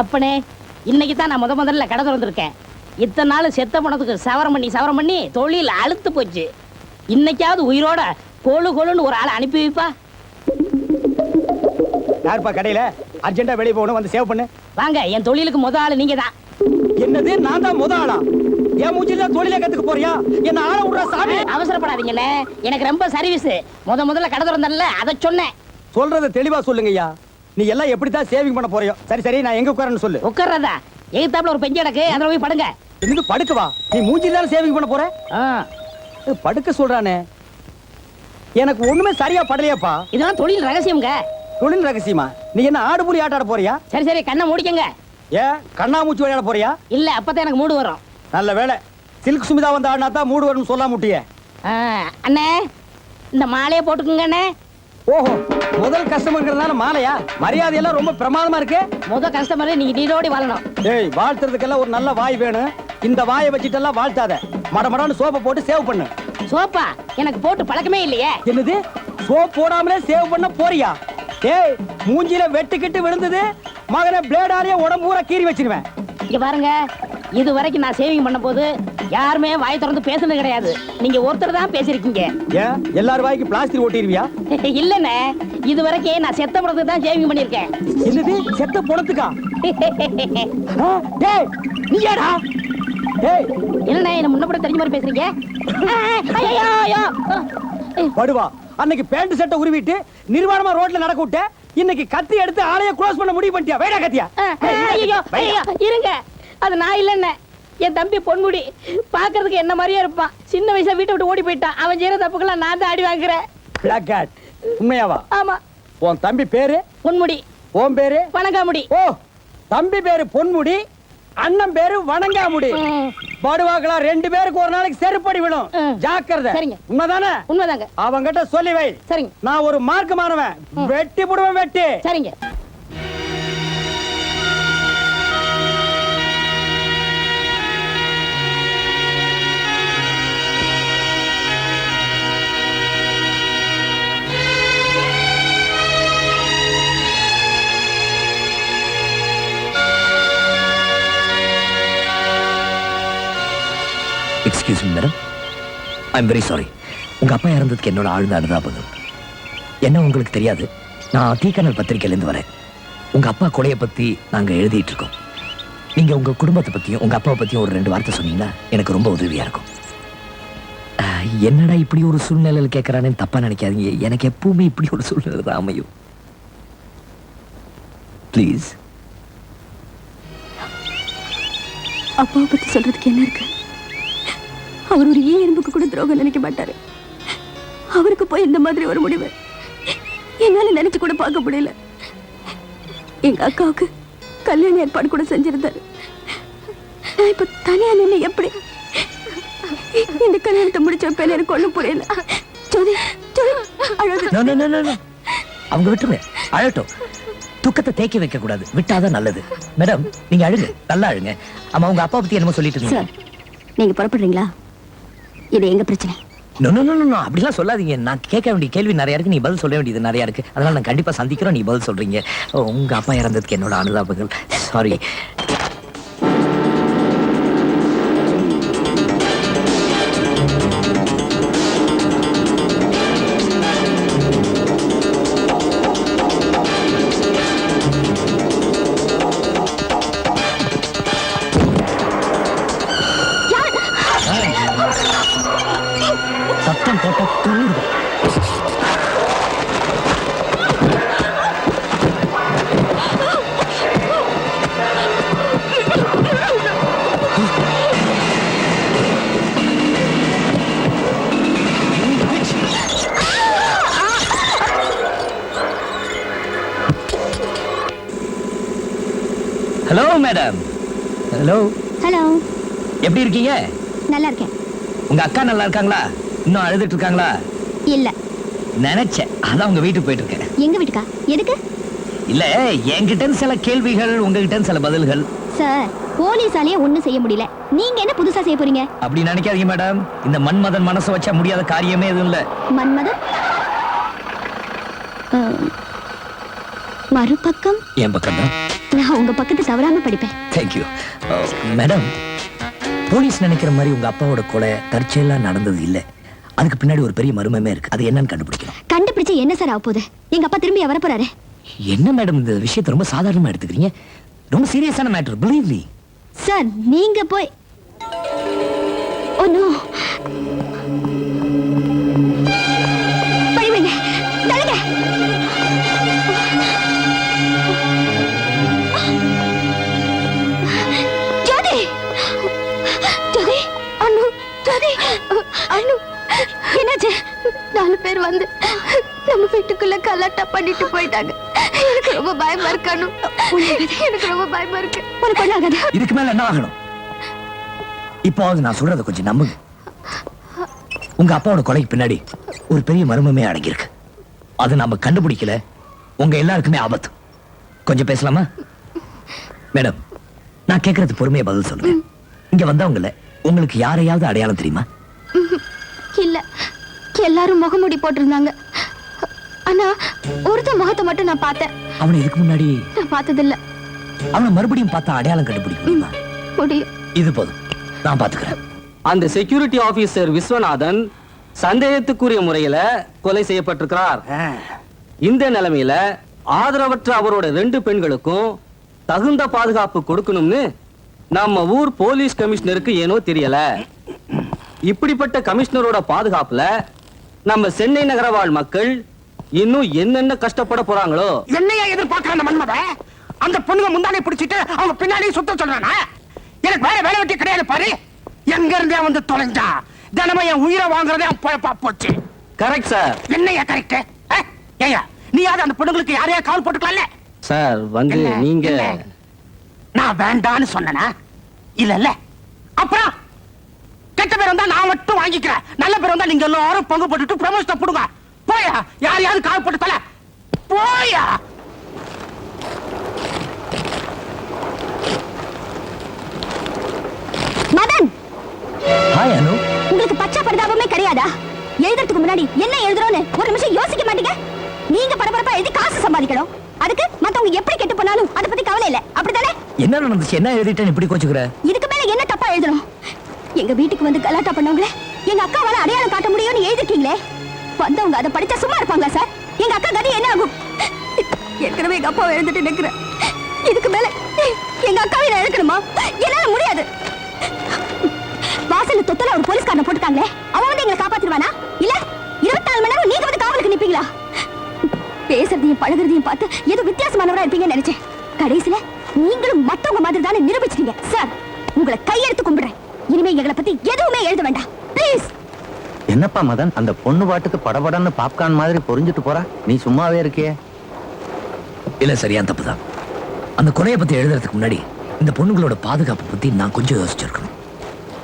அப்பனே இன்னைக்கு தான் நான் முத முதல்ல கடை திறந்திருக்கேன். இத்தனை நாள் செத்த பணத்துக்கு சவரம் பண்ணி சவரம் பண்ணி தொழில் அழுத்து போச்சு. இன்னைக்காவது உயிரோட கொழு கொழுன்னு ஒரு ஆளை அனுப்பி வைப்பா. யாருப்பா கடையில? அர்ஜென்ட்டா வெளியே போகணும் வந்து சேவ் பண்ணு. வாங்க என் தொழிலுக்கு முத ஆளு நீங்க தான். என்னது நான் தான் முத ஆளா? என் மூஞ்சில தொழிலே கத்துக்க போறியா? என்ன ஆள விடுற சாமி? அவசரப்படாதீங்கண்ணே. எனக்கு ரொம்ப சர்வீஸ் முத முதல்ல கடை திறந்தேன்ல அதை சொன்னேன். சொல்றத தெளிவா சொல்லுங்கய்யா. நீ எல்லாம் எப்படித்தான் சேவிங் பண்ண போறியோ? சரி சரி நான் எங்க உட்காரன்னு சொல்லு. உட்கார்றதா? எதிர்த்தாப்புல ஒரு பெஞ்சு கிடக்கு அதில் போய் படுங்க. என்னது படுக்க வா? நீ மூஞ்சில தானே சேவிங் பண்ண போற ஏய், படுக்க சொல்றானே. எனக்கு ஒண்ணுமே சரியா படலையாப்பா. இதெல்லாம் தொழில் ரகசியம்ங்க. தொழில் ரகசியமா? நீ என்ன ஆடு புலி ஆட்டாட போறியா? சரி சரி கண்ணை மூடிக்கங்க. ஏன் கண்ணாமூச்சி விளையாட போறியா? இல்ல அப்பதான் எனக்கு மூடு வரும். நல்ல வேலை சில்க் சுமிதா வந்து ஆடினா தான் மூடு வரும்னு சொல்லாம முட்டியே அண்ணே இந்த மாலையை போட்டுக்குங்க அண்ணே. ஓஹோ முதல் கஸ்டமர்ங்கிறதுனால மாலையா? மரியாதை எல்லாம் ரொம்ப பிரமாதமா இருக்கு. முத கஸ்டமர் நீங்க நீரோடி வாழணும். ஏய் வாழ்த்துறதுக்கெல்லாம் ஒரு நல்ல வாய் வேணும். இந்த வாயை வச்சுட்டெல்லாம் வாழ்த்தாத. மடமடான்னு சோப்பை போட்டு சேவ் பண்ணு. சோப்பா? எனக்கு போட்டு பழக்கமே இல்லையே. என்னது? சோப் போடாமலே சேவ் பண்ண போறியா? ஏய் மூஞ்சில வெட்டுக்கிட்டு விழுந்தது மகனை உடம்பு பூரா கீறி வச்சிருவேன். இங்க பாருங்க. இது வரைக்கும் நான் சேவிங் பண்ண போது யாருமே வாய் திறந்து பேசுனது கிடையாது. நீங்க ஒருத்தர் தான் பேசிருக்கீங்க ஏன்? எல்லார் வாய்க்கு பிளாஸ்டிக் ஓட்டிடுவியா இல்லண்ணே. இது வரைக்கும் நான் செத்த படத்துக்கு தான் சேவிங் பண்ணிருக்கேன் என்னது? செத்த புணத்துக்கா? டேய் நீயாடா? டேய். என்னண்ணே என்ன முன்ன கூட தெரிஞ்ச மாதிரி பேசுறீங்க? ஆ, ஐயையோ, ஐயோ. படுவா. அன்னைக்கு பேண்ட் சட்டை உருவிட்டு நிர்வாணமா ரோட்ல நடக்க விட்ட இன்னைக்கு கத்தி எடுத்து ஆளைய க்ளோஸ் பண்ண முடிவு பண்ணிட்டியா? வேடா கத்தியா. ஐயையோ, இருங்க. அது நான் இல்லைண்ணே. என் தம்பி பொன்முடி பாக்குறதுக்கு என்ன மாதிரியே இருப்பான். சின்ன வயசுல வீட்டை விட்டு ஓடி போயிட்டான். அவன் செய்யற தப்புக்கெல்லாம் நான் தான் அடி வாங்குறேன். பிளாக் கேட் உண்மையாவா? ஆமா. உன் தம்பி பேரு? பொன்முடி. உன் பேரு? வணங்காமுடி. ஓ தம்பி பேரு பொன்முடி அண்ணன் பேரு வணங்காமுடி. ம். படுவாங்களா ரெண்டு பேருக்கு ஒரு நாளைக்கு செருப்படி விடும். ஜாக்கிரதை. சரிங்க. உண்மைதானே? உண்மைதாங்க. அவங்கிட்ட சொல்லி வை. சரிங்க. நான் ஒரு மார்க்கமானவன் வெட்டி புடுவேன் வெட்டி. சரிங்க. Excuse me madam I'm very sorry உங்கள் அப்பா இறந்ததுக்கு என்னோட ஆழ்ந்த அனுதாபங்கள் என்ன உங்களுக்கு தெரியாது? நான் தீக்கணல் பத்திரிக்கையிலேருந்து வரேன். உங்கள் அப்பா கொலையை பற்றி நாங்கள் எழுதிட்டு இருக்கோம் நீங்கள் உங்கள் குடும்பத்தை பற்றியும் உங்கள் அப்பாவை பற்றியும் ஒரு ரெண்டு வார்த்தை சொன்னீங்கன்னா எனக்கு ரொம்ப உதவியாக இருக்கும். என்னடா இப்படி ஒரு சூழ்நிலையில் கேட்குறானேன்னு தப்பாக நினைக்காதீங்க. எனக்கு எப்பவுமே இப்படி ஒரு சூழ்நிலை தான் அமையும். ப்ளீஸ் அப்பாவை பற்றி சொல்கிறதுக்கு என்ன இருக்குது அவர் ஒரு ஈ எறும்புக்கு கூட துரோகம் நினைக்க மாட்டாரு. அவருக்கு போய் இந்த மாதிரி ஒரு முடிவு என்னால நினைச்சு கூட பார்க்க முடியல. எங்க அக்காவுக்கு கல்யாண ஏற்பாடு கூட செஞ்சிருந்தாரு. நான் இப்ப தனியா நின்று எப்படி இந்த கல்யாணத்தை முடிச்ச வைப்பேன் எனக்கு ஒண்ணும் புரியல. ஜோதி. அவங்க விட்டுருங்க. அழட்டும். துக்கத்தை தேக்கி வைக்க கூடாது விட்டாதான் நல்லது. மேடம் நீங்க அழுங்க. நல்லா அழுங்க. ஆமா உங்க அப்பா பத்தி என்னமோ சொல்லிட்டு இருந்தீங்க. நீங்க புறப்படுறீங்களா? இது எங்க பிரச்சனை? அப்படிலாம் சொல்லாதீங்க. நான் கேட்க வேண்டிய கேள்வி நிறைய இருக்கு. நீ பதில் சொல்ல வேண்டியது நிறைய இருக்கு. அதனால நான் கண்டிப்பா சந்திக்கிறோம். நீ பதில் சொல்றீங்க. உங்க அப்பா இறந்ததுக்கு என்னோட அனுதாபங்கள். Sorry hello madam hello hello எப்படி இருக்கீங்க? நல்லா இருக்கேன் உங்க அக்கா நல்லா இருக்காங்களா இன்னும் அழுதுட்டு இருக்காங்களா இல்ல. நினைச்சேன். அதான் உங்க வீட்டுக்கு போயிட்டு இருக்கேன் எங்க வீட்டுக்கா? எதுக்கு? இல்ல என்கிட்ட சில கேள்விகள் உங்ககிட்ட சில பதில்கள். சார் போலீஸாலேயே ஒண்ணும் செய்ய முடியல. நீங்க என்ன புதுசா செய்ய போறீங்க? அப்படி நினைக்காதீங்க மேடம் இந்த மன்மதன் மனசை வச்சா முடியாத காரியமே எதுவும் இல்ல. மன்மதன்? மறுபக்கம்? என் பக்கம் தான் நான் உங்க பக்கத்து தவறாம படிப்பேன். தேங்க்யூ மேடம் போலீஸ் நினைக்கிற மாதிரி உங்க அப்பாவோட கொலை தற்செயலா நடந்தது இல்ல. அதுக்கு பின்னாடி ஒரு பெரிய மர்மமே இருக்கு. அது என்னன்னு கண்டுபிடிக்கணும் கண்டுபிடிச்சு என்ன சார் ஆக போகுது? எங்க அப்பா திரும்பி வரப்போறாரு என்ன மேடம் இந்த விஷயத்தை ரொம்ப சாதாரணமா எடுத்துக்கிறீங்க? ரொம்ப சீரியஸான மேட்டர் பிலீவ் மீ சார் நீங்க போய் ஓ நோ பண்ணிட்டு போயிட்டாங்க. எனக்கு ரொம்ப பயமா இருக்கு அண்ணு எனக்கு ரொம்ப பயமா இருக்கு. உனக்கு ஒண்ணு ஆகாது? இதுக்கு மேல என்ன ஆகணும்? இப்போவாவது நான் சொல்றதை கொஞ்சம் நம்புங்க உங்க அப்பாவோட கொலைக்கு பின்னாடி ஒரு பெரிய மர்மமே அடங்கியிருக்கு. அதை நாம கண்டுபிடிக்கல. உங்க எல்லாருக்குமே ஆபத்து. கொஞ்சம் பேசலாமா? மேடம் நான் கேட்கறது பொறுமையா பதில் சொல்லுங்க இங்க வந்தவங்கள உங்களுக்கு யாரையாவது அடையாளம் தெரியுமா? இல்ல. எல்லாரும் முகமூடி போட்டிருந்தாங்க. ஆனா ஒருத்த முகத்தை மட்டும் நான் பார்த்தேன். அவனை இதுக்கு முன்னாடி நான் பார்த்ததில்ல. அவனை மறுபடியும் பார்த்தா அடையாளம் கண்டுபிடிக்க முடியுமா? முடியும். இது போதும். நான் பாத்துக்கிறேன் அந்த செக்யூரிட்டி ஆபீசர் விஸ்வநாதன் சந்தேகத்துக்குரிய முறையில கொலை செய்யப்பட்டிருக்கிறார். இந்த நிலைமையில ஆதரவற்ற அவரோட ரெண்டு பெண்களுக்கும் தகுந்த பாதுகாப்பு கொடுக்கணும்னு நம்ம ஊர் போலீஸ் கமிஷனருக்கு ஏனோ தெரியல. இப்படிப்பட்ட கமிஷனரோட பாதுகாப்புல நம்ம சென்னை நகர வாழ் மக்கள் இன்னும் என்னென்ன கஷ்டப்பட போறாங்களோ? என்னையா எதிர்பார்க்கிற அந்த மன்மத? அந்த பொண்ணுங்க முந்தானை பிடிச்சிட்டு அவங்க பின்னாடியே சுத்த சொல்றானா? எனக்கு வேற வேலை வெட்டி கிடையாது பாரு. எங்க இருந்தே வந்து தொலைஞ்சா? தினமும் என் உயிரை வாங்குறதே அவன் பொழப்பா போச்சு. கரெக்ட் சார் என்னையா கரெக்ட் ஏயா நீயாவது அந்த பொண்ணுங்களுக்கு யாரையா கால் போட்டுக்கலாம்ல? சார் வந்து? நீங்க? நான் வேண்டான்னு சொன்னனா? இல்ல இல்ல அப்புறம் கெட்ட பேர் வந்தா நான் மட்டும் வாங்கிக்கிறேன். நல்ல பேர் வந்தா நீங்க எல்லாரும் பங்கு போட்டுட்டு ப்ரமோஷனை போடுங்க. போயா? யாரையாவது கால் போட்டு தல? போயா? மதன்! ஹாய் அனு உங்களுக்கு பச்சை பரிதாபமே கிடையாதா? எழுதுறதுக்கு முன்னாடி என்ன எழுதுறோன்னு ஒரு நிமிஷம் யோசிக்க மாட்டீங்க? நீங்க பரபரப்பா எழுதி காசு சம்பாதிக்கணும். அதுக்கு மத்தவங்க எப்படி கெட்டு போனாலும் அதை பத்தி கவலை இல்ல. அப்படித்தானே? என்ன நடந்துச்சு? என்ன எழுதிட்டேன்னு இப்படி கோச்சுக்கிற? இதுக்கு மேல என்ன தப்பா எழுதணும்? எங்க வீட்டுக்கு வந்து கலாட்டா பண்ணவங்களே எங்க அக்காவால அடையாளம் காட்ட முடியும்னு எழுதிருக்கீங்களே. வந்தவங்க அதை படிச்சா சும்மா இருப்பாங்களா சார்? எங்க அக்கா கதி என்ன ஆகும்? ஏற்கனவே எங்க அப்பாவை எழுந்துட்டு நிக்கிறேன் இதுக்கு மேல எங்க அக்காவை நான் எழுக்கணுமா என்னால முடியாது. வாசல்ல தொத்தல ஒரு போலீஸ்காரனை போட்டுட்டாங்களே அவன் வந்து எங்களை காப்பாத்திருவானா இல்ல இருபத்தி நாலு மணி நேரம் நீங்க வந்து காவலுக்கு நிப்பீங்களா? பேசுறதையும் பழகுறதையும் பார்த்து ஏதோ வித்தியாசமானவரா இருப்பீங்கன்னு நினைச்சேன். கடைசியில நீங்களும் மத்தவங்க மாதிரி தானே நிரூபிச்சிட்டீங்க சார். உங்களை கையெடுத்து கும்பிடுறேன். இனிமே எங்களை பத்தி எதுவுமே எழுத வேண்டாம். என்னப்பா மதன் அந்த பொண்ணு பாட்டுக்கு படபடன்னு பாப்கார்ன் மாதிரி பொறிஞ்சிட்டு போறா? நீ சும்மாவே இருக்கியே. இல்ல சரியா தப்புதான்? அந்த கொலையை பத்தி எழுதுறதுக்கு முன்னாடி இந்த பொண்ணுங்களோட பாதுகாப்பு பத்தி நான் கொஞ்சம் யோசிச்சிருக்கணும்.